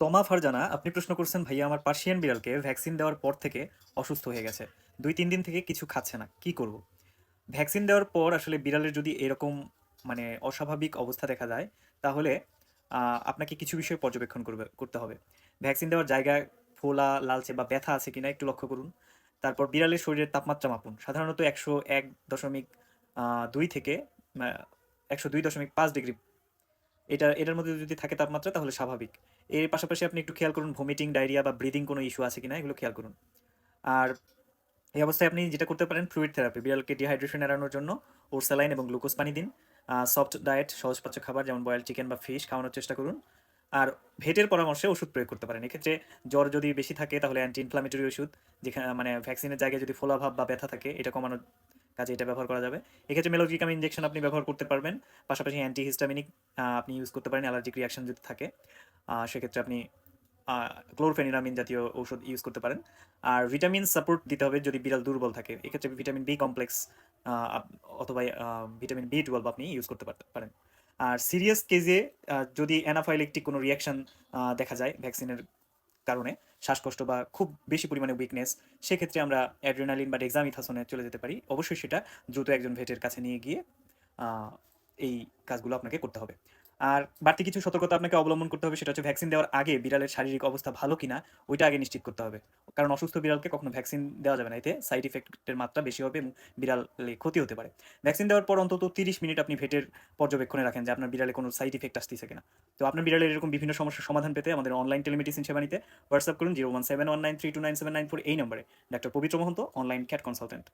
তমা ফারজানা, আপনি প্রশ্ন করছেন, ভাইয়া, আমার পার্সিয়ান বিড়ালকে ভ্যাকসিন দেওয়ার পর থেকে অসুস্থ হয়ে গেছে। দুই, তিন দিন থেকে কিছু খাচ্ছে না, কি করব? ভ্যাকসিন দেওয়ার পর আসলে বিড়ালের যদি এরকম মানে অস্বাভাবিক অবস্থা দেখা যায়, তাহলে আপনাকে কিছু বিষয় পর্যবেক্ষণ করবে, করতে হবে। ভ্যাকসিন দেওয়ার জায়গায় ফোলা, লালচে বা ব্যথা আছে কিনা একটু লক্ষ্য করুন। তারপর বিড়ালের শরীরের তাপমাত্রা মাপুন। সাধারণত একশো এক দশমিক দুই থেকে একশো দুই দশমিক পাঁচ ডিগ্রি এটা, এটার মধ্যে যদি থাকে তাপমাত্রা, তাহলে স্বাভাবিক। এর পাশাপাশি আপনি একটু খেয়াল করুন ভমিটিং ডায়রিয়া বা ব্রিদিং কোনো ইস্যু আছে কিনা, এগুলো খেয়াল করুন। আর এই অবস্থায় আপনি যেটা করতে পারেন ফ্লুইড থেরাপি বিড়ালকে ডিহাইড্রেশন এড়ানোর জন্য ওর স্যালাইন এবং গ্লুকোজ পানি দিন। সফট ডায়েট সহজপাচ্য খাবার যেমন বয়েল চিকেন বা ফিশ খাওয়ানোর চেষ্টা করুন। আর ভেটের পরামর্শে ওষুধ প্রয়োগ করতে পারেন। এক্ষেত্রে জ্বর যদি বেশি থাকে, তাহলে অ্যান্টি ইনফ্লামেটরি ওষুধ, যেখানে মানে ভ্যাকসিনের জায়গায় যদি ফোলাভাব বা ব্যথা থাকে, এটা কমানোর কাজে এটা ব্যবহার করা যাবে। এক্ষেত্রে মেলোজিকাম ইনজেকশন আপনি ব্যবহার করতে পারবেন। পাশাপাশি অ্যান্টি হিস্টামিনিক আপনি ইউজ করতে পারেন অ্যালার্জিক রিয়াকশন যদি থাকে। সেক্ষেত্রে আপনি ক্লোরফেনিরামিন জাতীয় ঔষধ ইউজ করতে পারেন। আর ভিটামিন সাপোর্ট দিতে হবে যদি বিড়াল দুর্বল থাকে। এক্ষেত্রে ভিটামিন বি কমপ্লেক্স অথবা ভিটামিন বি টুয়েলভ আপনি ইউজ করতে পারেন। আর সিরিয়াস কেজে যদি অ্যানাফাইলেকটিক কোনো রিয়াকশন দেখা যায় ভ্যাকসিনের কারণে শ্বাসকষ্ট বা খুব বেশি পরিমাণে উইকনেস সেক্ষেত্রে আমরা অ্যাড্রেনালিন বা ডেক্সামিথাসনে চলে যেতে পারি। অবশ্যই সেটা দ্রুত একজন ভেটের কাছে নিয়ে গিয়ে এই কাজগুলো আপনাকে করতে হবে। আর বাড়তি কিছু সতর্কতা আপনাকে অবলম্বন করতে হবে, সেটা হচ্ছে ভ্যাকসিন দেওয়ার আগে বিড়ালের শারীরিক অবস্থা ভালো কিনা, ওইটা আগে নিশ্চিত করতে হবে। কারণ অসুস্থ বিড়ালকে কখনো ভ্যাকসিন দেওয়া যাবে না, এতে সাইড ইফেক্টের মাত্রা বেশি হবে এবং বিড়ালে ক্ষতি হতে পারে। ভ্যাকসিন দেওয়ার পর অন্তত তিরিশ মিনিট আপনি ভেটের পর্যবেক্ষণে রাখেন যে আপনার বিড়ালে কোনো সাইড ইফেক্ট আসতেছে কিনা। তো আপনার বিড়ালের এরকম বিভিন্ন সমস্যার সমাধান পেতে আমাদের অনলাইন টেলিমেডিসিন সেবা নিতে হোয়াটসঅ্যাপ করুন zero one seven one nine three two nine seven nine four এই নম্বরে। ডাক্তার পবিত্র মহন্ত অনলাইন ক্যাট কনসালটেন্ট